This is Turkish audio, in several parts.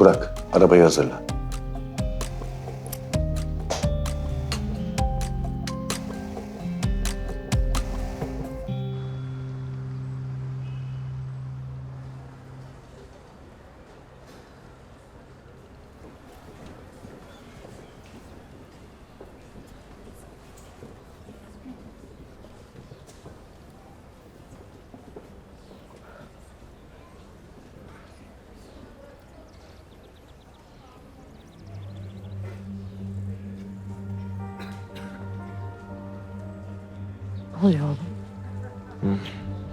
Burak, arabayı hazırla. Ne oluyor oğlum?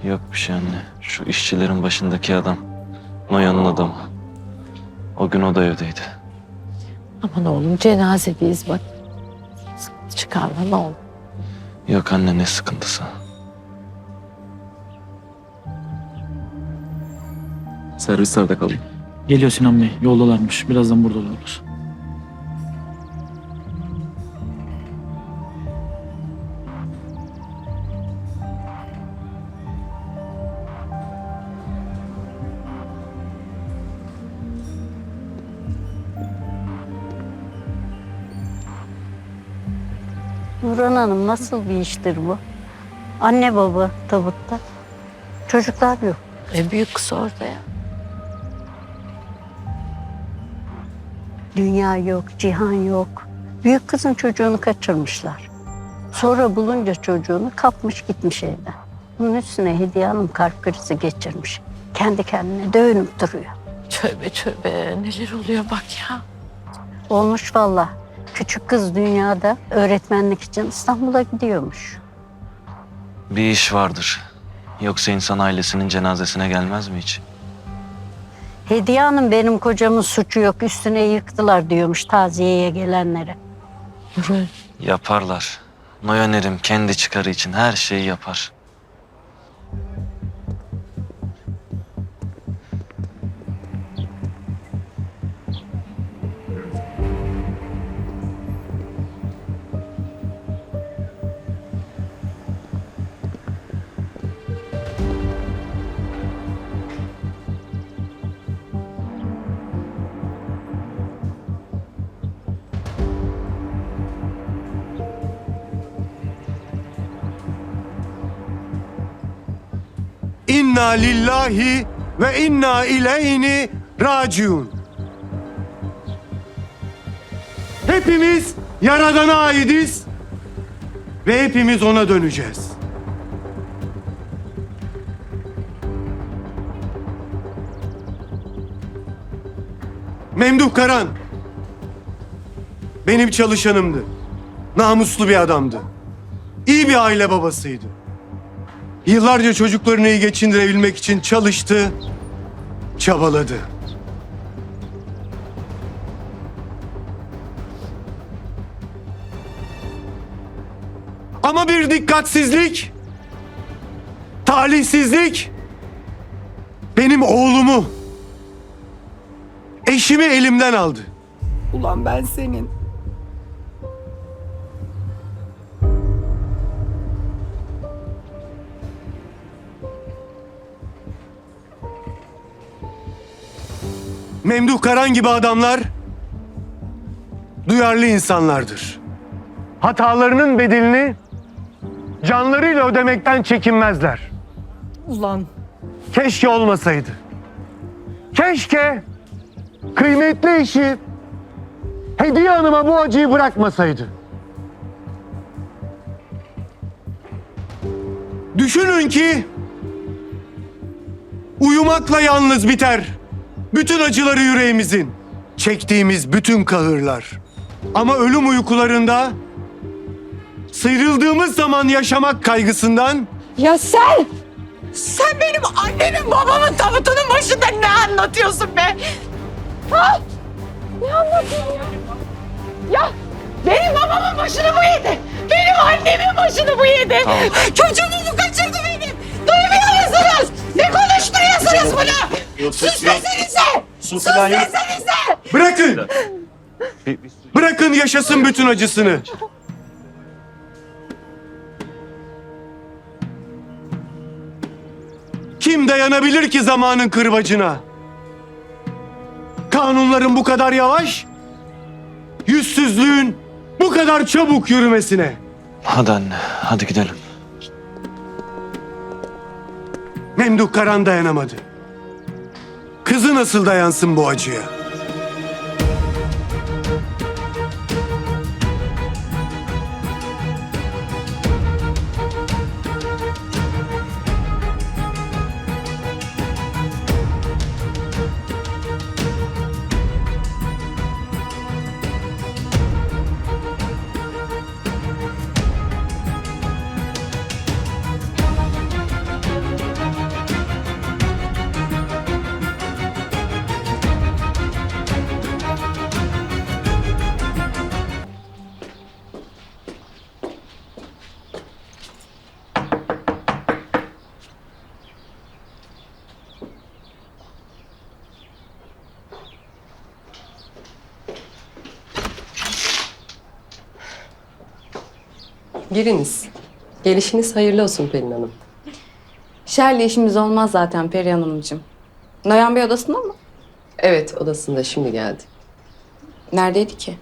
Yok bir şey anne. Şu işçilerin başındaki adam. Noyan'ın adamı. O gün o da evdeydi. Aman oğlum cenazedeyiz bak. Sıkıntı çıkarma ne olur. Yok anne ne sıkıntısı. Servis nerede kaldı? Geliyor Sinan Bey. Yoldalarmış. Birazdan burada oluruz. Nurhan Hanım nasıl bir iştir bu? Anne baba tabutta. Çocuklar yok. E büyük kız orada ya. Dünya yok, cihan yok. Büyük kızın çocuğunu kaçırmışlar. Sonra bulunca çocuğunu kapmış gitmiş evden. Bunun üstüne Hediye Hanım kalp krizi geçirmiş. Kendi kendine dövünüp duruyor. Tövbe tövbe neler oluyor bak ya. Olmuş valla. Küçük kız dünyada öğretmenlik için İstanbul'a gidiyormuş. Bir iş vardır. Yoksa insan ailesinin cenazesine gelmez mi hiç? Hediye Hanım benim kocamın suçu yok üstüne yıktılar diyormuş taziyeye gelenlere. Yaparlar. Noyaner'im kendi çıkarı için her şeyi yapar. İnna lillahi ve inna ileyni raciun. Hepimiz Yaradan'a aidiz ve hepimiz ona döneceğiz. Memduh Karan benim çalışanımdı. Namuslu bir adamdı. İyi bir aile babasıydı. Yıllarca çocuklarını iyi geçindirebilmek için çalıştı, çabaladı. Ama bir dikkatsizlik, talihsizlik benim oğlumu, eşimi elimden aldı. Ulan ben senin. Memduh Karan gibi adamlar duyarlı insanlardır. Hatalarının bedelini canlarıyla ödemekten çekinmezler. Ulan Keşke olmasaydı. Keşke kıymetli eşi Hediye Hanım'a bu acıyı bırakmasaydı. Düşünün ki uyumakla yalnız biter. Bütün acıları yüreğimizin. Çektiğimiz bütün kahırlar. Ama ölüm uykularında sıyrıldığımız zaman yaşamak kaygısından ya sen! Sen benim annemin babamın tabutunun başında ne anlatıyorsun be? Ha? Ne anlatıyorsun ya? Ya benim babamın başını bu yedi. Benim annemin başını bu yedi. Tamam. Çocuğumu kaçırdı benim. Duymuyor musunuz? Ne konuşturuyorsunuz bunu? Sus desenize! Sus desenize! bırakın. Bırakın yaşasın bütün acısını. Kim dayanabilir ki zamanın kırbacına? kanunların bu kadar yavaş? Yüzsüzlüğün bu kadar çabuk yürümesine. Hadi anne, hadi gidelim. Memduh Karan dayanamadı. Kızı nasıl dayansın bu acıya? Giriniz. Gelişiniz hayırlı olsun Pelin Hanım. Şerle işimiz olmaz zaten Peri Hanımcığım. Noyan Bey odasında mı? Evet, odasında şimdi geldi. Neredeydi ki?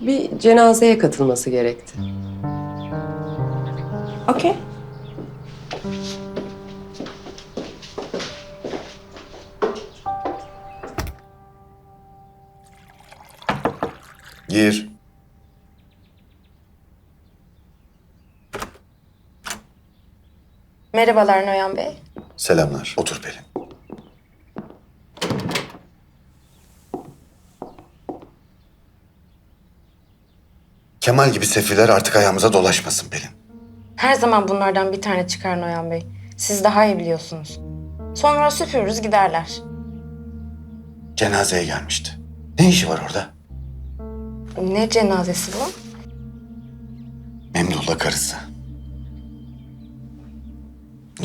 Bir cenazeye katılması gerekti. Okey. Gir. Merhabalar Noyan Bey. Selamlar. Otur Pelin. Kemal gibi sefiller artık ayağımıza dolaşmasın Pelin. Her zaman bunlardan bir tane çıkar Noyan Bey. Siz daha iyi biliyorsunuz. Sonra süpürürüz giderler. Cenazeye gelmişti. Ne işi var orada? Ne cenazesi bu? Memduh'la karısı.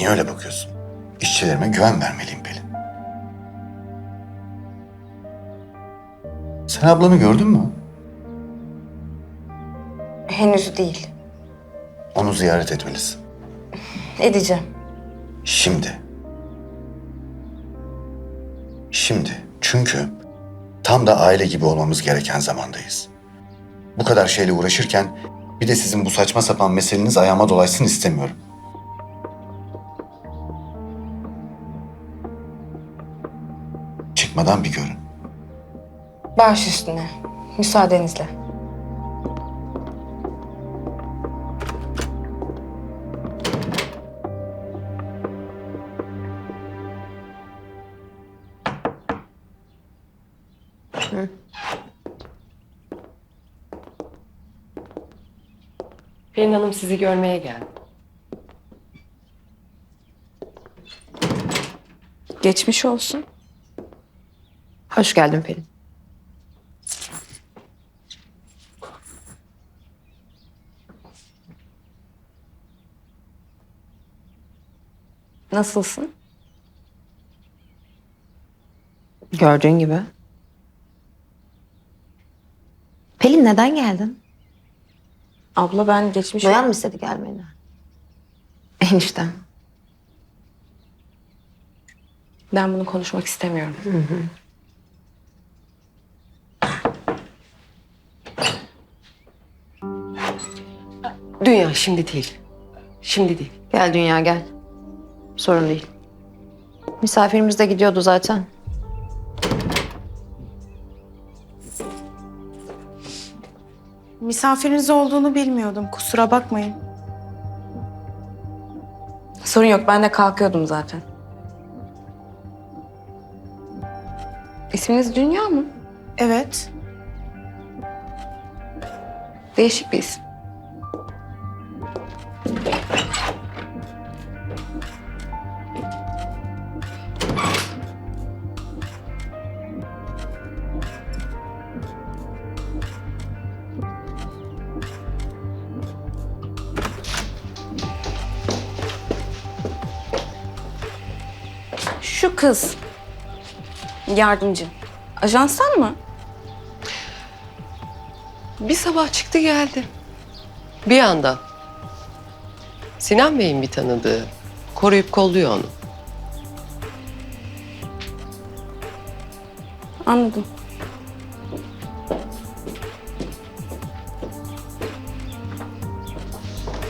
Niye öyle bakıyorsun? İşçilerime güven vermeliyim Pelin. Sen ablanı gördün mü? Henüz değil. Onu ziyaret etmelisin. Edeceğim. Şimdi. Şimdi. Çünkü tam da aile gibi olmamız gereken zamandayız. Bu kadar şeyle uğraşırken bir de sizin bu saçma sapan meseleniz ayağıma dolaşsın istemiyorum. Çıkmadan bir görün. Baş üstüne. Müsaadenizle. Pelin Hanım sizi görmeye geldi. Geçmiş olsun. Hoş geldin Pelin. Nasılsın? Gördüğün gibi. Pelin neden geldin? Abla ben geçmiş... Noyan mı istedi gelmeni? Eniştem. Ben bunu konuşmak istemiyorum. Dünya şimdi değil. Şimdi değil. Gel Dünya gel. Sorun değil. Misafirimiz de gidiyordu zaten. Misafiriniz olduğunu bilmiyordum. Kusura bakmayın. Sorun yok ben de kalkıyordum zaten. İsminiz Dünya mı? Evet. Değişik bir isim. Şu kız. Yardımcı. Ajanstan mı? Bir sabah çıktı geldi. Bir anda. Sinan Bey'in bir tanıdığı. Koruyup kolluyor onu. Anladım.